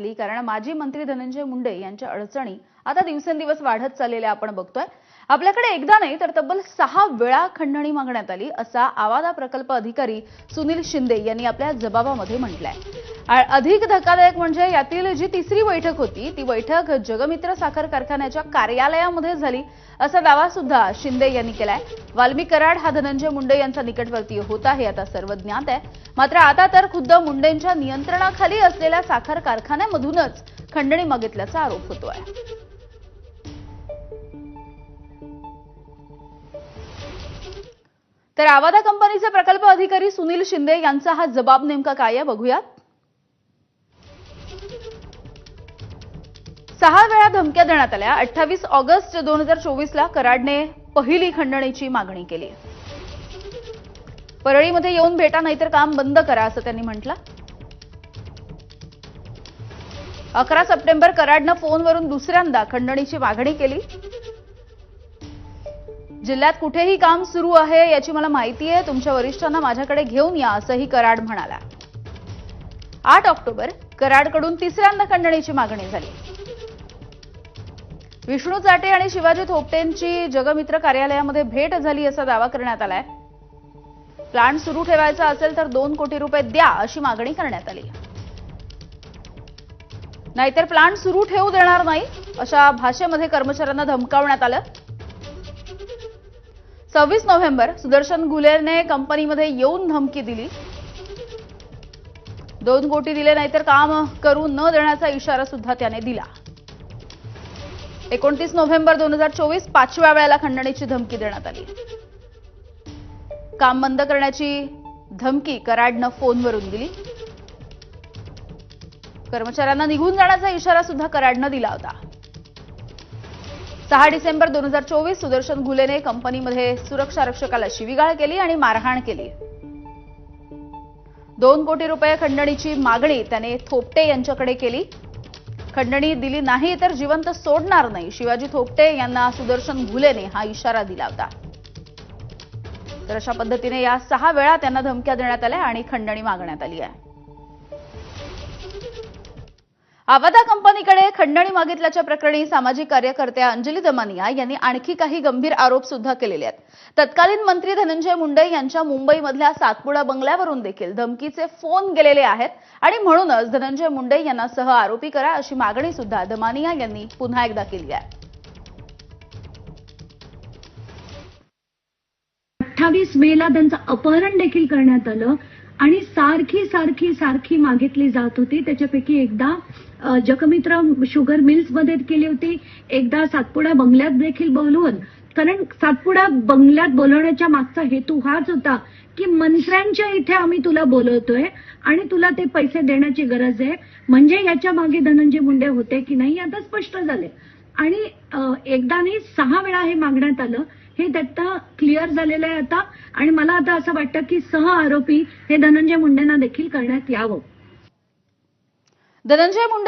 घातली. कारण माजी मंत्री धनंजय मुंडे यांच्या अडचणी आता दिवसेंदिवस वाढत चाललेल्या आपण बघतोय. आपल्याकडे एकदा नाही तर तब्बल सहा वेळा खंडणी मागण्यात आली असा आवादा प्रकल्प अधिकारी सुनील शिंदे यांनी आपल्या जबाबामध्ये म्हटलंय. अधिक धक्कादायक म्हणजे यातील जी तिसरी बैठक होती ती बैठक जगमित्र साखर कारखान्याच्या कार्यालयामध्ये झाली. असा दावा सुद्धा शिंदे यांनी केलाय. वाल्मी कराड हा धनंजय मुंडे यांचा निकटवर्तीय होता हे आता सर्व ज्ञात आहे. मात्र आता तर खुद्द मुंडेंच्या नियंत्रणाखाली असलेल्या साखर कारखान्यामधूनच खंडणी मागितल्याचा आरोप होतोय. तर आवादा कंपनीचे प्रकल्प अधिकारी सुनील शिंदे यांचा हा जबाब नेमका काय आहे बघूयात. सहा वेळा धमक्या देण्यात आल्या. अठ्ठावीस ऑगस्ट दोन हजार चोवीसला कराडने पहिली खंडणीची मागणी केली. परळीमध्ये येऊन भेटा नाहीतर काम बंद करा असं त्यांनी म्हटलं. अकरा सप्टेंबर कराडनं फोनवरून दुसऱ्यांदा खंडणीची मागणी केली. जिल्ह्यात कुठेही काम सुरू आहे याची मला माहिती आहे. तुमच्या वरिष्ठांना माझ्याकडे घेऊन या असंही कराड म्हणाला. आठ ऑक्टोबर कराडकडून तिसऱ्यांदा खंडणीची मागणी झाली. विष्णू चाटे आणि शिवाजी थोपटेंची जगमित्र कार्यालयामध्ये भेट झाली असा दावा करण्यात आलाय. प्लांट सुरू ठेवायचा असेल तर दोन कोटी रुपये द्या अशी मागणी करण्यात आली. नाहीतर प्लांट सुरू ठेवू देणार नाही अशा भाषेमध्ये कर्मचाऱ्यांना धमकावण्यात आलं. सव्वीस नोव्हेंबर सुदर्शन गुलेरने कंपनीमध्ये येऊन धमकी दिली. दोन कोटी दिले नाहीतर काम करू न देण्याचा इशारा सुद्धा त्याने दिला. एकोणतीस नोव्हेंबर दोन हजार चोवीस पाचव्या वेळेला खंडणीची धमकी देण्यात आली. काम बंद करण्याची धमकी कराडनं फोनवरून दिली. कर्मचाऱ्यांना निघून जाण्याचा इशारा सुद्धा कराडनं दिला होता. सहा डिसेंबर दोन हजार चोवीस सुदर्शन घुलेने कंपनीमध्ये सुरक्षा रक्षकाला शिवीगाळ केली आणि मारहाण केली. दोन कोटी रुपये खंडणीची मागणी त्याने थोपटे यांच्याकडे केली. खंडणी दिली नाही तर जिवंत सोडणार नाही. शिवाजी थोपटे यांना सुदर्शन घुलेने हा इशारा दिला होता. तर अशा पद्धतीने या सहा वेळा त्यांना धमक्या देण्यात आल्या आणि खंडणी मागण्यात आली आहे. आवादा कंपनीकडे खंडणी मागितल्याच्या प्रकरणी सामाजिक कार्यकर्त्या अंजली दमानिया यांनी आणखी काही गंभीर आरोप सुद्धा केलेले आहेत. तत्कालीन मंत्री धनंजय मुंडे यांच्या मुंबईमधल्या सातपुडा बंगल्यावरून देखील धमकीचे फोन गेलेले आहेत आणि म्हणूनच धनंजय मुंडे यांना सह आरोपी करा अशी मागणी सुद्धा दमानिया यांनी पुन्हा एकदा केली आहे. अठ्ठावीस मेला त्यांचं अपहरण देखील करण्यात आलं. आणि सारखी सारखी सारखी मागितली जात होती. त्याच्यापैकी एकदा जगमित्र शुगर मिल्समध्ये केली होती. एकदा सातपुडा बंगल्यात देखील बोलवून. कारण सातपुडा बंगल्यात बोलवण्याच्या मागचा हेतू हाच होता की मंत्र्यांच्या इथे आम्ही तुला बोलवतोय आणि तुला ते पैसे देण्याची गरज आहे. म्हणजे याच्या मागे धनंजय मुंडे होते की नाही आता स्पष्ट झाले आणि एकदा नाही सहा वेळा हे मागण्यात आलं हे दत्ता क्लिअर झालेलं आहे आता. आणि मला आता असं वाटतं की सह आरोपी हे धनंजय मुंडेंना देखील करण्यात यावं. धनंजय मुंडे